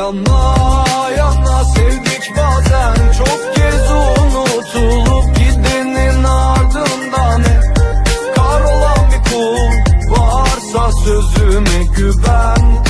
Yanla yanla sevdik bazen. Çok kez unutulup gidenin ardından hep Kar olan bir kul varsa sözüme güven.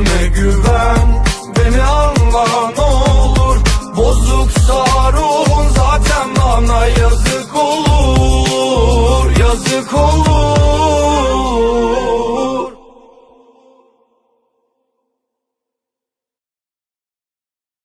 Kendine güven Beni anla ne olur. Bozuk sarı zaten bana